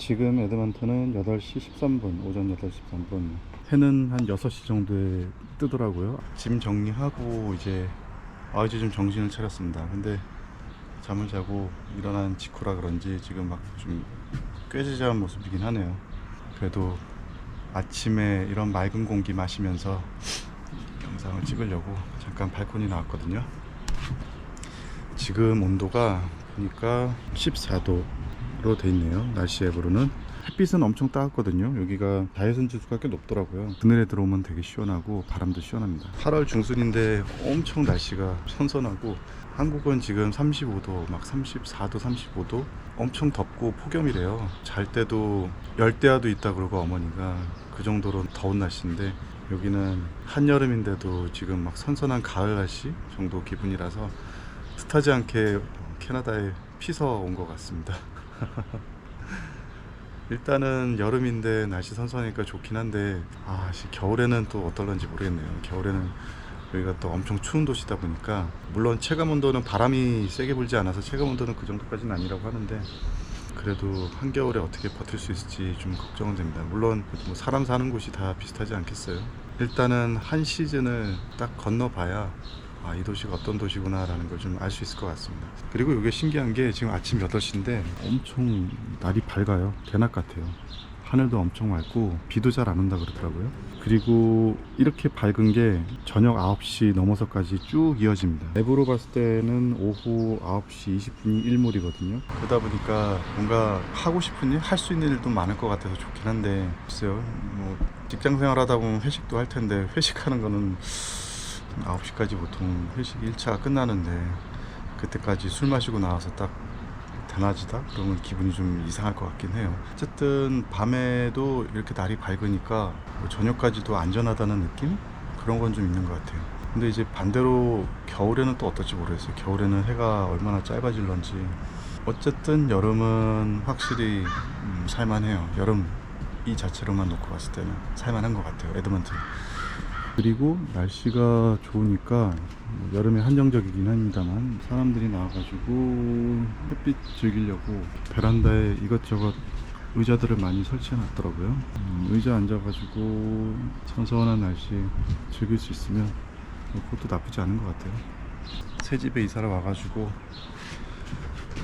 지금 에드먼턴은 8시 13분, 오전 8시 13분. 해는 한 6시 정도에 뜨더라고요. 짐 정리하고 이제 아 이제 좀 정신을 차렸습니다. 근데 잠을 자고 일어난 직후라 그런지 지금 막 좀 꾀지지한 모습이긴 하네요. 그래도 아침에 이런 맑은 공기 마시면서 영상을 찍으려고 잠깐 발코니 나왔거든요. 지금 온도가 보니까 14도 로 돼 있네요. 날씨 앱으로는 햇빛은 엄청 따갑거든요. 여기가 자외선 지수가 꽤 높더라고요. 그늘에 들어오면 되게 시원하고 바람도 시원합니다. 8월 중순인데 엄청 날씨가 선선하고 한국은 지금 35도, 막 34도, 35도 엄청 덥고 폭염이래요. 잘 때도 열대야도 있다 그러고 어머니가 그 정도로 더운 날씨인데 여기는 한여름인데도 지금 막 선선한 가을 날씨 정도 기분이라서 뜻하지 않게 캐나다에 피서 온 것 같습니다. 일단은 여름인데 날씨 선선하니까 좋긴 한데 아 씨, 겨울에는 또 어떨런지 모르겠네요. 겨울에는 여기가 또 엄청 추운 도시다 보니까 물론 체감 온도는 바람이 세게 불지 않아서 체감 온도는 그 정도까지는 아니라고 하는데 그래도 한겨울에 어떻게 버틸 수 있을지 좀 걱정은 됩니다. 물론 뭐 사람 사는 곳이 다 비슷하지 않겠어요. 일단은 한 시즌을 딱 건너봐야 아, 이 도시가 어떤 도시구나 라는 걸 좀 알 수 있을 것 같습니다. 그리고 이게 신기한 게 지금 아침 8시인데 엄청 날이 밝아요. 대낮 같아요. 하늘도 엄청 맑고 비도 잘 안 온다 그러더라고요. 그리고 이렇게 밝은 게 저녁 9시 넘어서까지 쭉 이어집니다. 앱으로 봤을 때는 오후 9시 20분이 일몰이거든요. 그러다 보니까 뭔가 하고 싶은 일, 할 수 있는 일도 많을 것 같아서 좋긴 한데 글쎄요. 뭐 직장 생활 하다 보면 회식도 할 텐데 회식하는 거는 9시까지 보통 회식 1차가 끝나는데 그때까지 술 마시고 나와서 딱 대낮이다? 그러면 기분이 좀 이상할 것 같긴 해요. 어쨌든 밤에도 이렇게 날이 밝으니까 뭐 저녁까지도 안전하다는 느낌? 그런 건 좀 있는 것 같아요. 근데 이제 반대로 겨울에는 또 어떨지 모르겠어요. 겨울에는 해가 얼마나 짧아질런지. 어쨌든 여름은 확실히 음, 살만해요. 여름 이 자체로만 놓고 봤을 때는 살만한 것 같아요. 에드먼튼. 그리고 날씨가 좋으니까 뭐 여름에 한정적이긴 합니다만 사람들이 나와가지고 햇빛 즐기려고 베란다에 이것저것 의자들을 많이 설치해 놨더라고요. 음, 의자 앉아가지고 선선한 날씨 즐길 수 있으면 뭐 그것도 나쁘지 않은 것 같아요. 새 집에 이사를 와가지고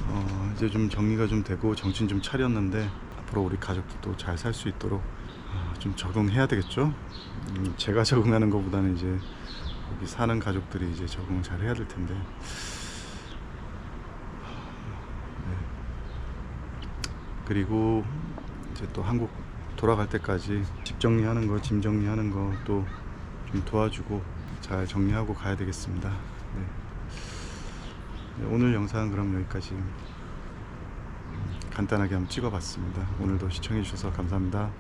어, 이제 좀 정리가 좀 되고 정신 좀 차렸는데 앞으로 우리 가족들도 잘 살 수 있도록 아, 좀 적응해야 되겠죠. 음, 제가 적응하는 것보다는 이제 여기 사는 가족들이 이제 적응 잘 해야 될 텐데. 네. 그리고 이제 또 한국 돌아갈 때까지 집 정리하는 거, 짐 정리하는 거 또 좀 도와주고 잘 정리하고 가야 되겠습니다. 네. 네, 오늘 영상은 그럼 여기까지 음, 간단하게 한번 찍어봤습니다. 오늘도 시청해주셔서 감사합니다.